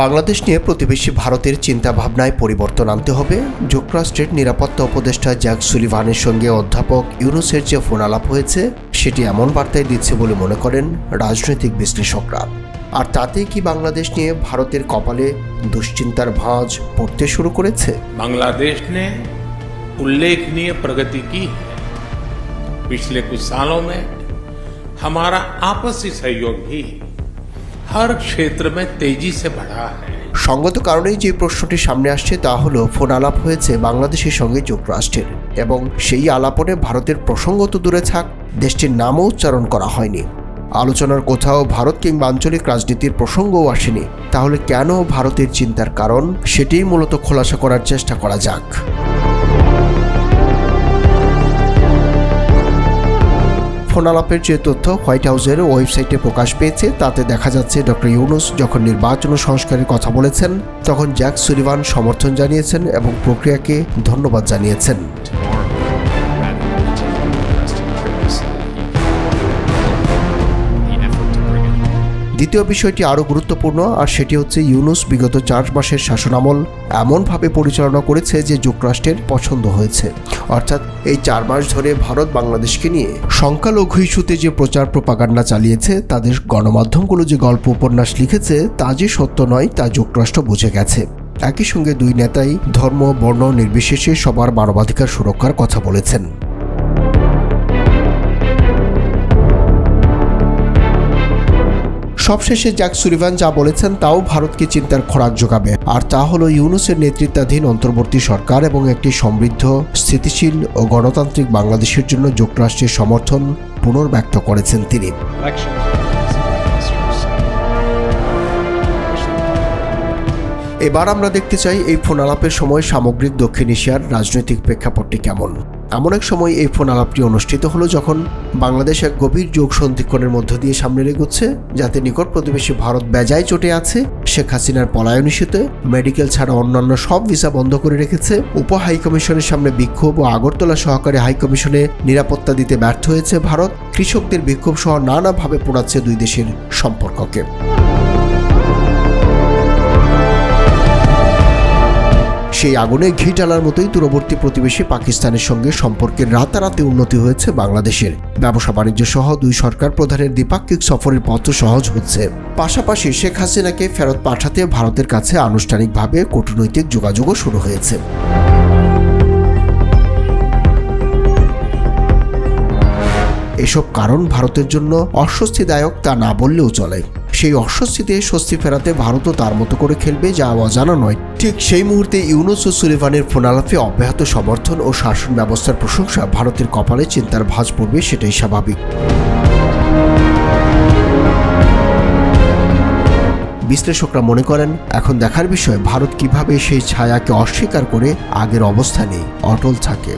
বাংলাদেশ নিয়ে প্রতিবেশী ভারতের চিন্তাভাবনায় পরিবর্তন আনতে হবে যুক্তরাষ্ট্রের নিরাপত্তা উপদেষ্টা জ্যাক সুলিভানের সঙ্গে অধ্যাপক ইউনুসের যে ফোন আলাপ হয়েছে সেটি এমন বার্তায় দিচ্ছে বলে মনে করেন রাজনৈতিক বিশ্লেষকরা আর তাতেই কি বাংলাদেশ নিয়ে ভারতের কপালে দুশ্চিন্তার ভাঁজ পড়তে শুরু করেছে बांग्लादेश ने उल्लेखनीय प्रगति की है पिछले कुछ सालों में हमारा आपसी सहयोग भी हर क्षेत्र में तेजी से बढ़ा है সঙ্গত কারণেই যে প্রশ্নটি সামনে আসছে তা হলো ফোন আলাপ হয়েছে বাংলাদেশের সঙ্গে যুক্তরাষ্ট্রের এবং সেই আলাপনে ভারতের প্রসঙ্গ তো দূরে থাক দেশটির নামও উচ্চারণ করা হয়নি আলোচনার কোথাও ভারত কিংবা আঞ্চলিক রাজনীতির প্রসঙ্গও আসেনি তাহলে কেন ভারতের চিন্তার কারণ সেটিই মূলত খোলাসা করার চেষ্টা করা যাক ফোন আলাপের যে তথ্য হোয়াইট হাউসের ওয়েবসাইটে প্রকাশ পেয়েছে, তাতে দেখা যাচ্ছে ডক্টর ইউনুস যখন নির্বাচন সংস্কারের কথা বলেছেন, তখন জ্যাক সুলিভান সমর্থন জানিয়েছেন এবং প্রক্রিয়াকে ধন্যবাদ জানিয়েছেন। দ্বিতীয় বিষয়টি আরও গুরুত্বপূর্ণ, আর সেটি হচ্ছে ইউনুস বিগত চার মাসের শাসনামল এমনভাবে পরিচালনা করেছে যে যুক্তরাষ্ট্রের পছন্দ হয়েছে। অর্থাৎ এই চার মাস ধরে ভারত বাংলাদেশকে নিয়ে সংখ্যালঘু ইস্যুতে যে প্রচার প্রপাগান্ডা চালিয়েছে, তাদের গণমাধ্যমগুলো যে গল্প উপন্যাস লিখেছে, তা যে সত্য নয়, তা যুক্তরাষ্ট্র বুঝে গেছে। একই সঙ্গে দুই নেতাই ধর্ম, বর্ণ নির্বিশেষে সবার মানবাধিকার সুরক্ষার কথা বলেছেন। সবশেষে জ্যাক সুলিভান যা বলেছেন তাও ভারতকে চিন্তার খোরাক যোগাবে। আর তা হলো ইউনুসের নেতৃত্বাধীন অন্তর্বর্তী সরকার এবং একটি সমৃদ্ধ, স্থিতিশীল ও গণতান্ত্রিক বাংলাদেশের জন্য যুক্তরাষ্ট্রের সমর্থন পুনর্ব্যক্ত করেছেন তিনি। এবার আমরা দেখতে চাই এই ফোন আলাপের সময় সামগ্রিক দক্ষিণ এশিয়ার রাজনৈতিক প্রেক্ষাপটটি কেমন। এমন এক সময় এই ফোন আলাপটি অনুষ্ঠিত হলো যখন বাংলাদেশ এক গভীর যোগ সন্ধিক্ষণের মধ্য দিয়ে সামনে এগোচ্ছে, যাতে নিকট প্রতিবেশী ভারত বেজায় চটে আছে। শেখ হাসিনার পলায়ন ইস্যুতে মেডিকেল ছাড়া অন্যান্য সব ভিসা বন্ধ করে রেখেছে। উপ হাইকমিশনের সামনে বিক্ষোভ ও আগরতলা সহকারী হাইকমিশনে নিরাপত্তা দিতে ব্যর্থ হয়েছে ভারত। কৃষকদের বিক্ষোভ সহ নানাভাবে পোড়াচ্ছে দুই দেশের সম্পর্ককে। সেই আগুনে ঘি টালার মতোই দূরবর্তী প্রতিবেশী পাকিস্তানের সঙ্গে সম্পর্কের রাতারাতি উন্নতি হয়েছে বাংলাদেশের। ব্যবসা বাণিজ্য সহ দুই সরকার প্রধানের দ্বিপাক্ষিক সফরের পথ সহজ হচ্ছে। পাশাপাশি শেখ হাসিনাকে ফেরত পাঠাতে ভারতের কাছে আনুষ্ঠানিকভাবে কূটনৈতিক যোগাযোগও শুরু হয়েছে। এসব কারণ ভারতের জন্য অস্বস্তিদায়ক তা না বললেও চলে। সেই অস্বস্তিতে স্বস্তি ফেরাতে ভারতও তার মতো করে খেলবে যা অজানা নয়। ঠিক সেই মুহূর্তে ইউনুস ও সুলিভানের ফোনালাফে অব্যাহত সমর্থন ও শাসন ব্যবস্থার প্রশংসা ভারতের কপালে চিন্তার ভাঁজ পড়বে সেটাই স্বাভাবিক। বিশ্লেষকরা মনে করেন, এখন দেখার বিষয় ভারত কীভাবে সেই ছায়াকে অস্বীকার করে আগের অবস্থানেই অটল থাকে।